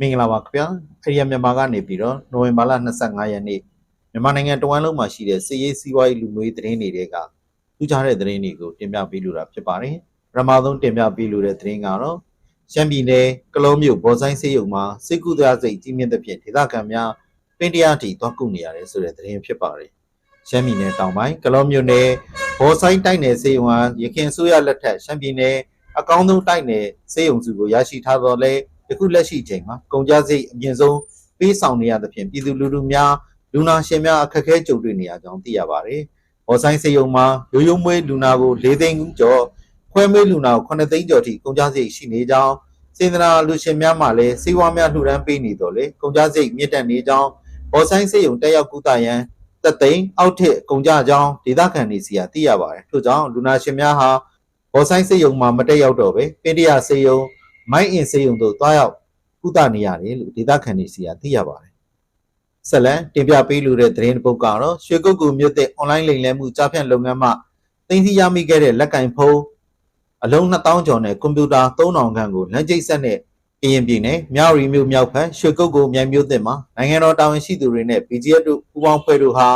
မင်္ဂလာပါခင်ဗျာအဲ့ဒီမြန်မာကနေပြီးတော့နိုဝင်ဘာလ25ရက်နေ့မြန်မာနိုင်ငံတဝန်းလုံးမှာရှိတဲ့စစ်ရေးစီးပွားရေးလူမျိုးရေးသတင်းတွေကထူးခြားတဲ့သတင်းတွေကိုတင်ပြပေးလိုတာဖြစ်ပါတယ်ပထမဆုံးတင်ပြပေးလိုတဲ့သတင်းကတော့ရှမ်းပြည်နယ်ကလောမြို့ဘော်ဆိုင်စေးရုံမှာစစ်ကူသားစိတ်ကြီးမြင့်တဲ့ဖြင့်ဒေသခံများပင်တရားတီသွားကုနေရတယ်ဆိုတဲ့သတင်းဖြစ်ပါတယ်ရှမ်းပြည်နယ်တောင်ပိုင်းကလောမြို့နယ်ဘော်ဆိုင်တိုက်နယ်စေးရုံဟာရခိုင်ဆိုရလက်ထက်ရှမ်းပြည်နယ်အကောင်းဆုံးတိုက်နယ်စေးရုံစုကိုရရှိထားတော်လဲ ယခုလက်ရှိချိန်မှာကုန်ကြစိတ်အမြင့်ဆုံးပေးဆောင်နေရသဖြင့်ပြည်သူလူထုများလူနာရှင်များအခက်အခဲကြုံတွေ့နေရကြောင်းသိရပါတယ်။ဘော်ဆိုင်စေယုံမှာရိုးရိုးမွေးလူနာကို၄သိန်းကျော်ခွဲမွေးလူနာကို9သိန်းကျော်ထိကုန်ကြစိတ်ရှိနေကြောင်းစေတနာလူရှင်များမှလည်းစေဝါများလှူဒန်းပေးနေတော်လေကုန်ကြစိတ်မြင့်တက်နေကြောင်းဘော်ဆိုင်စေယုံတက်ရောက်ကူတာရန်သက်သိန်းအောက်ထစ်ကုန်ကြကြောင်းဒေသခံတွေစီကသိရပါတယ်။ထို့ကြောင့်လူနာရှင်များဟာဘော်ဆိုင်စေယုံမှာမတက်ရောက်တော့ပဲပင်တရစေယုံ မိုင်းအင်စေယုံတို့တွားရောက်ကုသနေရတယ်လို့ဒေသခံတွေစီကသိရပါတယ်။ဆက်လက်တင်ပြပေးလိုတဲ့သတင်းတစ်ပုဒ်ကတော့ရွှေကုတ်ကူမြို့တဲ့ online လိမ်လည်မှုကြားဖြန့်လုပ်ငန်းမှတင်စီရမိခဲ့တဲ့လက်ကင်ဖုံးအလုံး2000ကျော်နဲ့ကွန်ပျူတာ3000ခန့်ကိုလမ်းကျိတ်ဆက်နဲ့ကရင်ပြည်နယ်မြောက်ရီမြို့မြောက်ဘက်ရွှေကုတ်ကူမြိုင်မြို့သစ်မှာနိုင်ငံတော်တာဝန်ရှိသူတွေနဲ့ BGF တို့ပူးပေါင်းဖွဲ့တို့ဟာ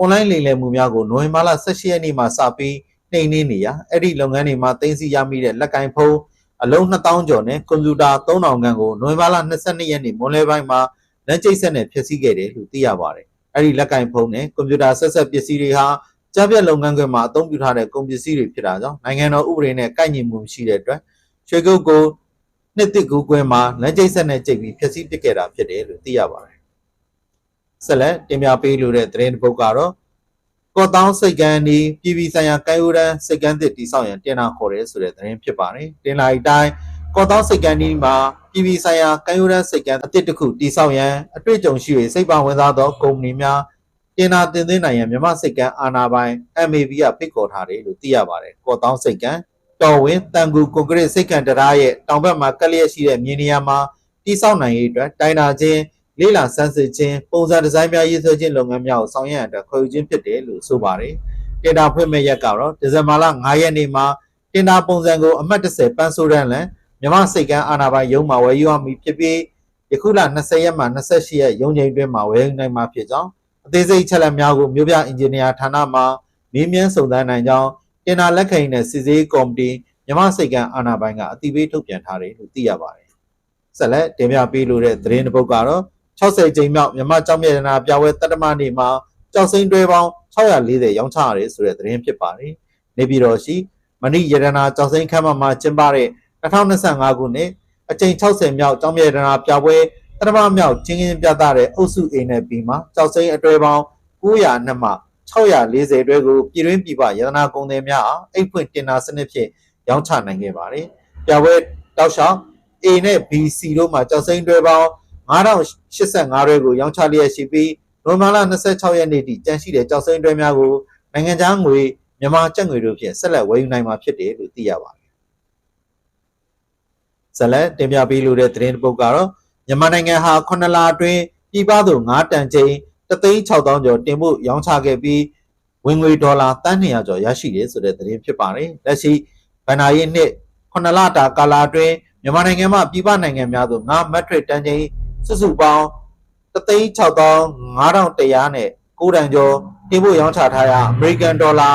online လိမ်လည်မှုများကိုနိုဝင်ဘာလ18ရက်နေ့မှာစပြီးနှိမ်နင်းနေရအဲ့ဒီလုပ်ငန်းတွေမှာတင်စီရမိတဲ့လက်ကင်ဖုံး အလုံး2000ကျော်နဲ့ကွန်ပျူတာ3000ခန့်ကိုနိုဝင်ဘာလ22ရက်နေ့မွန်လွဲပိုင်းမှာလက်ကျိတ်ဆက်နဲ့ဖျက်ဆီးခဲ့တယ်လို့သိရပါတယ်။အဲဒီလက်ကင်ဖုန်းနဲ့ကွန်ပျူတာဆက်ဆက်ပစ္စည်းတွေဟာကြားပြတ်လုပ်ငန်းခွင်မှာအသုံးပြုထားတဲ့ကုန်ပစ္စည်းတွေဖြစ်တာကြောင့်နိုင်ငံတော်ဥပဒေနဲ့ကိုက်ညီမှုမရှိတဲ့အတွက်ရွှေကုတ်ကိုနှစ်တစ်ကူကွင်းမှာလက်ကျိတ်ဆက်နဲ့ကျိတ်ပြီးဖျက်ဆီးပစ်ခဲ့တာဖြစ်တယ်လို့သိရပါတယ်။ဆက်လက်တင်ပြပေးလိုတဲ့သတင်းတစ်ပုဒ်ကတော့ ကော့တောင်းစိတ်ကန်းဒီပြည်ပဆိုင်ရာကိုင်ဦးရန်စိတ်ကန်းသစ်တိဆောက်ရန်တင်နာခေါ်တယ်ဆိုတဲ့သတင်းဖြစ်ပါတယ်။တင်လာအတိုင်းကော့တောင်းစိတ်ကန်းဒီမှာပြည်ပဆိုင်ရာကိုင်ဦးရန်စိတ်ကန်းအသစ်တစ်ခုတိဆောက်ရန်အတွေ့အကြုံရှိ၍စိတ်ပါဝင်စားသောကုမ္ပဏီများတင်နာတင်သွင်းနိုင်ရန်မြမစိတ်ကန်းအာနာပိုင် MAB ကဖိတ်ခေါ်ထားတယ်လို့သိရပါတယ်။ကော့တောင်းစိတ်ကန်းတော်ဝင်တန်ကူကွန်ကရစ်စိတ်ကန်းတရားရဲ့တောင်ဘက်မှာကက်လျက်ရှိတဲ့မြေနေရာမှာတိဆောက်နိုင်ရေးအတွက်တိုင်နာချင်း လေးလာစမ်းစစ်ခြင်းပုံစံဒီဇိုင်းများရေးဆွဲခြင်းလုပ်ငန်းများကိုဆောင်ရွက်ရတဲ့ခေါ်ယူခြင်းဖြစ်တယ်လို့ဆိုပါတယ်။တင်တာဖွင့်မဲ့ရက်ကတော့ဒီဇင်ဘာလ9ရက်နေ့မှာတင်တာပုံစံကိုအမှတ်30ပန်းဆိုးရန်လန်မြမစိတ်ကန်းအာနာပိုင်ရုံးမှာဝယ်ယူရမည်ဖြစ်ပြီးယခုလ20ရက်မှ28ရက်ရုံးချိန်တွင်းမှာဝယ်ယူနိုင်မှာဖြစ်ကြောင်းအသေးစိတ်ချက်လက်များကိုမြို့ပြအင်ဂျင်နီယာဌာနမှမေးမြန်းစုံစမ်းနိုင်ကြောင်းတင်တာလက်ခံတဲ့စစ်ဆေးကော်မတီမြမစိတ်ကန်းအာနာပိုင်ကအတိပေးထုတ်ပြန်ထားတယ်လို့သိရပါတယ်။ဆက်လက်တင်ပြပေးလိုတဲ့သတင်းတစ်ပုဒ်ကတော့ 60ကြိမ်မြောက်မြမကြောက်မြရနာပြပွဲတတ္တမနေ့မှာကြောက်စိမ့်တွဲပေါင်း640ရောင်းချရတယ်ဆိုတဲ့သတင်းဖြစ်ပါတယ်။နေပြည်တော်ရှိမဏိရတနာကြောက်စိမ့်ခမ်းမမှာကျင်းပတဲ့2025ခုနှစ်အကြိမ်60မြောက်ကြောက်မြရနာပြပွဲတတ္တမမြောက်ချင်းချင်းပြသတဲ့အုပ်စု A နဲ့ B မှာကြောက်စိမ့်အတွဲပေါင်း900နှစ်မှ640တွဲကိုပြည်တွင်းပြည်ပရတနာကုန်သည်များအားအိတ်ဖွင့်တင်နာစနစ်ဖြင့်ရောင်းချနိုင်ခဲ့ပါတယ်။ပြပွဲတောက်လျှောက် A နဲ့ B、C တို့မှာကြောက်စိမ့်တွဲပေါင်း 9085ရဲကိုရောင်းချလျက်ရှိပြီးနိုဝင်ဘာလ26ရက်နေ့ထိကြန့်ရှိတဲ့ကြောက်စိမ့်တွဲများကိုနိုင်ငံခြားငွေမြန်မာကျပ်ငွေတို့ဖြင့်ဆက်လက်ဝယ်ယူနိုင်မှာဖြစ်တယ်လို့သိရပါတယ်။ဇလက်တင်ပြပေးလိုတဲ့သတင်းတစ်ပုဒ်ကတော့မြန်မာနိုင်ငံဟာ9လအတွင်းပြည်ပသို့9တန်ချိန်36000ကျော်တင်ဖို့ရောင်းချခဲ့ပြီးဝင်ငွေဒေါ်လာတန်း200ကျော်ရရှိတယ်ဆိုတဲ့သတင်းဖြစ်ပါတယ်။လက်ရှိဗန်နာရေးနှစ်9လတာကာလအတွင်းမြန်မာနိုင်ငံမှာပြည်ပနိုင်ငံများသို့9မက်ထရစ်တန်ချိန် စုစုပေါင်း365,100နဲ့9တန်ကျော်တင်ဖို့ရောင်းချထားရအမေရိကန်ဒေါ်လာ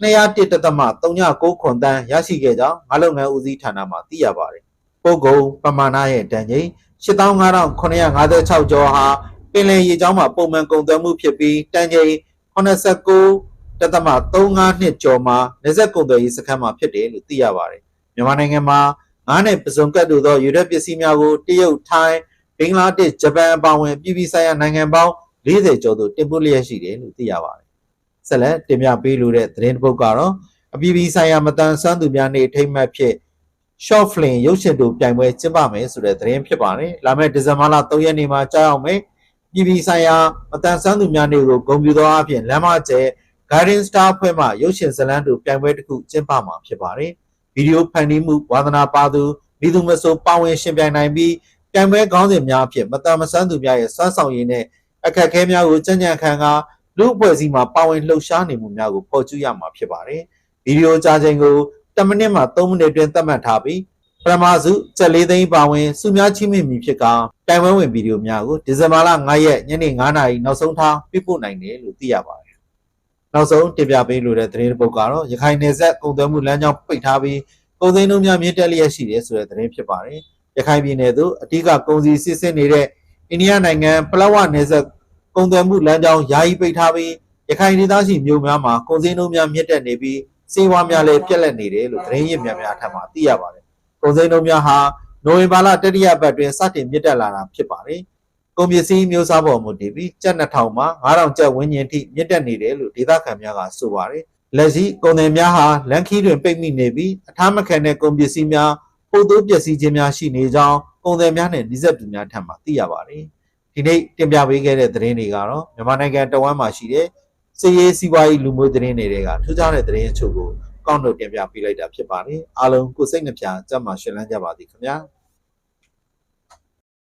201.39ခွန်တန်းရရှိခဲ့ကြောင်းငါလုပ်ငန်းဦးစီးဌာနမှသိရပါတယ်။ပုဂ္ဂိုလ်ပမာဏရဲ့တန်ချိန်85,956ကျော်ဟာပင်လယ်ရေကြောင်းမှာပုံမှန်ကုန်သွယ်မှုဖြစ်ပြီးတန်ချိန်89.35နှစ်ကျော်မှာနေဆက်ကုန်သွယ်ရေးစခန်းမှာဖြစ်တယ်လို့သိရပါတယ်။မြန်မာနိုင်ငံမှာ ငါးနဲ့ပစုံကတ်တို့သောယူရက်ပစ္စည်းများကိုတရုတ်၊ထိုင်း၊ဘင်္ဂလားဒေ့ရှ်၊ဂျပန်အပါအဝင်ပြည်ပဆိုင်ရာနိုင်ငံပေါင်း40ကျော်သို့တင်ပို့လျက်ရှိတယ်လို့သိရပါတယ်။ဆက်လက်တင်ပြပေးလိုတဲ့သတင်းတစ်ပုဒ်ကတော့အပြည်ပြည်ဆိုင်ရာမတန်ဆွမ်းသူများနေ့ထိမ့်မှတ်ဖြစ် short film ရုပ်ရှင်တို့ပြိုင်ပွဲကျင်းပမယ်ဆိုတဲ့သတင်းဖြစ်ပါတယ်။လာမယ့်ဒီဇင်ဘာလ3ရက်နေ့မှာကြာရောက်မယ်။ပြည်ပြည်ဆိုင်ရာမတန်ဆွမ်းသူများနေ့ကိုဂုဏ်ပြုသောအဖြစ်လမ်းမကျဲ Guardian Star ဖွဲ့မှရုပ်ရှင်ဇာတ်လမ်းတို့ပြိုင်ပွဲတစ်ခုကျင်းပမှာဖြစ်ပါတယ်။ ဗီဒီယိုဖန်တီးမှုဝါသနာပါသူမိသူမဆိုပါဝင်ရှင်ပြိုင်နိုင်ပြီးပြိုင်ပွဲခေါင်းစဉ်များအဖြစ်မတန်မဆန်းသူများရဲ့စွမ်းဆောင်ရည်နဲ့အခက်အခဲများကိုကြံ့ကြံ့ခံကလူအဖွဲ့အစည်းမှာပါဝင်လှုပ်ရှားနေမှုများကိုဖော်ကျူးရမှာဖြစ်ပါတယ်။ဗီဒီယိုကြားချိန်ကို10မိနစ်မှ3မိနစ်တွင်သတ်မှတ်ထားပြီးပရမစုစက်လေးသိန်းပါဝင်စုများချင်းမြင့်မီဖြစ်ကတိုင်ဝမ်ဝင်ဗီဒီယိုများကိုဒီဇင်ဘာလ9ရက်ညနေ9:00နာရီနောက်ဆုံးထားပြပို့နိုင်တယ်လို့သိရပါတယ်။ နောက်ဆုံးတင်ပြပေးလိုတဲ့သတင်းတစ်ပုဒ်ကတော့ရခိုင်နယ်စပ်ကုန်သွယ်မှုလမ်းကြောင်းပိတ်ထားပြီးကုန်စည်နှုန်းများမြင့်တက်လျက်ရှိတယ်ဆိုတဲ့သတင်းဖြစ်ပါတယ်။ရခိုင်ပြည်နယ်သို့အ धिक ကုန်စည်စစ်ဆင်နေတဲ့အိန္ဒိယနိုင်ငံပလောဝနယ်စပ်ကုန်သွယ်မှုလမ်းကြောင်းယာယီပိတ်ထားပြီးရခိုင်ဒေသရှိမြို့များမှာကုန်စည်နှုန်းများမြင့်တက်နေပြီးစေဝါများလည်းပြက်လက်နေတယ်လို့သတင်းရင်းများများထပ်မံသိရပါတယ်။ကုန်စည်နှုန်းများဟာနိုဝင်ဘာလတတိယပတ်တွင်စတင်မြင့်တက်လာတာဖြစ်ပါတယ်။ ကုန်ပစ္စည်းမျိုးစားပေါ်မူတည်ပြီးကျပ်2000မှ9000ကျပ်ဝန်းကျင်ထိမြင့်တက်နေတယ်လို့ဒေသခံများကဆိုပါတယ်။လက်ရှိကုန်သည်များဟာလန်ခီးတွင်ပိတ်မိနေပြီးအထားမခံတဲ့ကုန်ပစ္စည်းများပို့သိုးပစ္စည်းခြင်းများရှိနေကြောင်းကုန်သည်များနဲ့နှိစက်သူများထံမှသိရပါတယ်။ဒီနေ့တင်ပြပေးခဲ့တဲ့သတင်းတွေကတော့မြန်မာနိုင်ငံတဝမ်းမှာရှိတဲ့စည်ရေးစီးပွားရေးလူမျိုးသတင်းတွေကထူးခြားတဲ့သတင်းအချို့ကိုကောက်နှုတ်တင်ပြပေးလိုက်တာဖြစ်ပါတယ်အားလုံးကိုယ်စိတ်နှပြကြမှာရှင်လန်းကြပါသည်ခင်ဗျာ